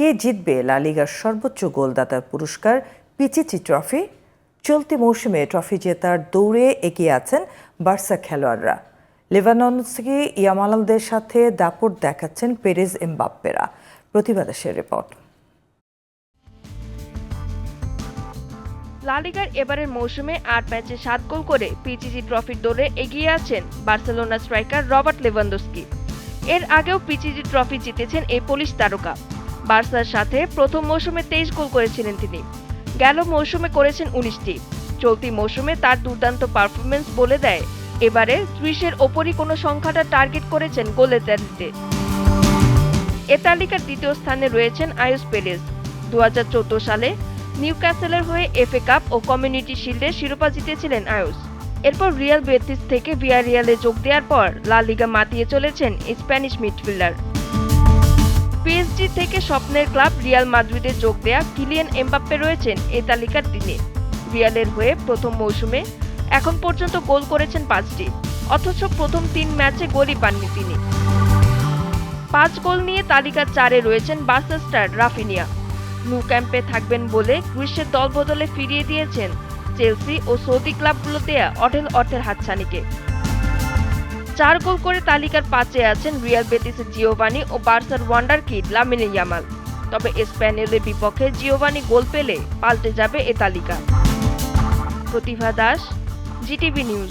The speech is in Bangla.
কে জিতবে লা লিগার সর্বোচ্চ গোলদাতার পুরস্কার পিচিচি ট্রফি? চলতি মৌসুমে ট্রফি জেতার দৌড়ে এগিয়ে আছেন বার্সা খেলোয়াড়রা। লেবাননসকে ইয়ামালালদের সাথে দাপট দেখাচ্ছেন পেরেজ এমবাপ্পেরা। প্রতিবাদেশের রিপোর্ট। লা লিগার এবারের মৌসুমে আট ম্যাচে সাত গোল করে পিচিজি ট্রফির দৌড়ে এগিয়ে আছেন বার্সেলোনা স্ট্রাইকার রবার্ট লেভানদোস্কি এর আগেও পিচিজি ট্রফি জিতেছেন এই পুলিশ তারকা। বার্সার সাথে প্রথম মৌসুমে তেইশ গোল করেছিলেন তিনি। গেল মৌসুমে করেছেন উনিশটি। চলতি মৌসুমে তার দুর্দান্ত পারফরমেন্স বলে দেয়, এবারে ত্রিশের ওপরই কোনো সংখ্যাটা টার্গেট করেছেন গোলের তালিতে। এ তালিকার দ্বিতীয় স্থানে রয়েছেন আয়ুস পেরেজ দু সালে নিউক্যাসেলের হয়ে এফএ কাপ ও কমিউনিটি শিল্ডের শিরোপা জিতেছিলেন আয়ুস। এরপর রিয়াল বেতিস থেকে ভিয়ারিয়ালে যোগ দেওয়ার পর লা লিগা মাতিয়ে চলেছেন স্প্যানিশ মিডফিল্ডার। পিএসজি থেকে স্বপ্নের ক্লাব রিয়াল মাদ্রিদে যোগ দেয়া কিলিয়ান এমবাপ্পে রয়েছেন এই তালিকার দিনে রিয়ালের হয়ে প্রথম মৌসুমে এখন পর্যন্ত গোল করেছেন পাঁচটি, অথচ প্রথম তিন ম্যাচে গোলই পাননি তিনি। পাঁচ গোল নিয়ে তালিকার চারে রয়েছেন বার্সেস্টার রাফিনিয়া। ন্যু ক্যাম্পে থাকবেন বলে গ্রীষ্মের দল বদলে ফিরিয়ে দিয়েছেন চেলসি ও সৌদি ক্লাবগুলো দেয়া অঢেল অর্থের হাতছানিকে। চার গোল করে তালিকার পাঁচে আছেন রিয়াল বেটিসের জিওভানি ও বার্সার ওয়ান্ডার কিড লামিনে ইয়ামাল। তবে স্প্যানেলের বিপক্ষে জিওভানি গোল পেলে পাল্টে যাবে এ তালিকা। Pratibha Das, GTV news.